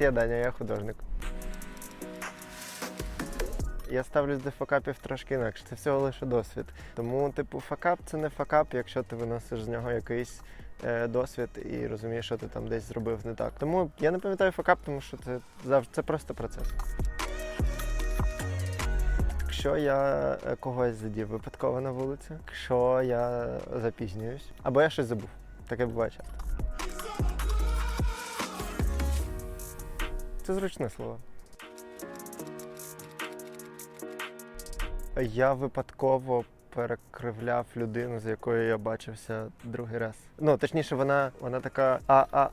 Я Даня, я художник. Я ставлюсь до факапів трошки інакше. Це всього лише досвід. Тому, типу, факап це не факап, якщо ти виносиш з нього якийсь е, досвід і розумієш, що ти там десь зробив не так. Тому я не пам'ятаю факап, тому що це завжди це просто процес. Якщо я е, когось задів випадково на вулиці, якщо я запізнююсь, або я щось забув. Таке буває часто. Це зручне слово. Я випадково перекривляв людину, з якою я бачився другий раз. Ну, точніше, вона, вона така: а,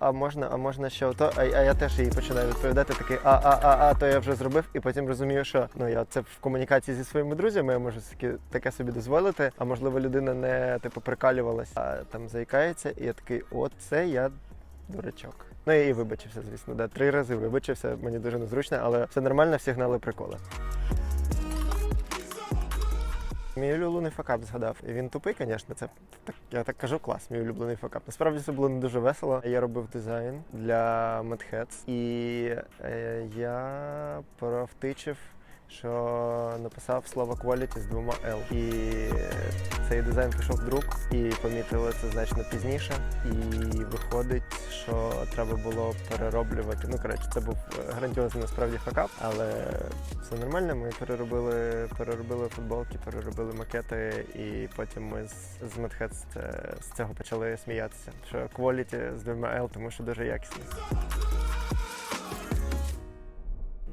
а, можна, а можна ще ото, а, а я теж їй починаю відповідати такий а, а, а, а, то я вже зробив, і потім розумію, що ну я це в комунікації зі своїми друзями, я можу таки, таке собі дозволити. А можливо, людина не типу прикалювалась, а там заїкається, і я такий, от це я дурачок. Ну і вибачився, звісно, да. Три рази вибачився, мені дуже незручно, але все нормально, всі гнали приколи. Мій улюблений факап згадав. І він тупий, звісно, це так, я так кажу, клас, мій улюблений факап. Насправді це було не дуже весело. Я робив дизайн для Madheads, і е, я провтичив, що написав слово quality з двома L. І цей дизайн пішов в друк, і помітили це значно пізніше. І виходить, що треба було перероблювати. Ну коротше, це був грандіозний насправді факап, але все нормально. Ми переробили, переробили футболки, переробили макети, і потім ми з, з це, з цього почали сміятися. Що quality з двома L, тому що дуже якісно.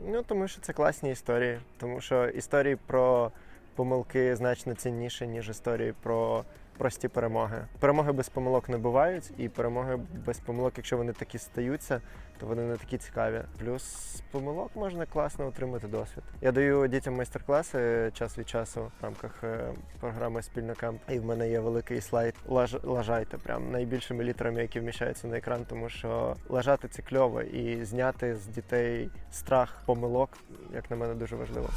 Ну, тому що це класні історії. Тому що історії про помилки значно цінніші, ніж історії про прості перемоги. Перемоги без помилок не бувають, і перемоги без помилок, якщо вони такі стаються, то вони не такі цікаві. Плюс з помилок можна класно отримати досвід. Я даю дітям майстер-класи час від часу в рамках е, програми Спільно камп. І в мене є великий слайд «Лаж- лажайте прям найбільшими літерами, які вміщаються на екран, тому що лажати це кльово і зняти з дітей страх помилок, як на мене, дуже важливо.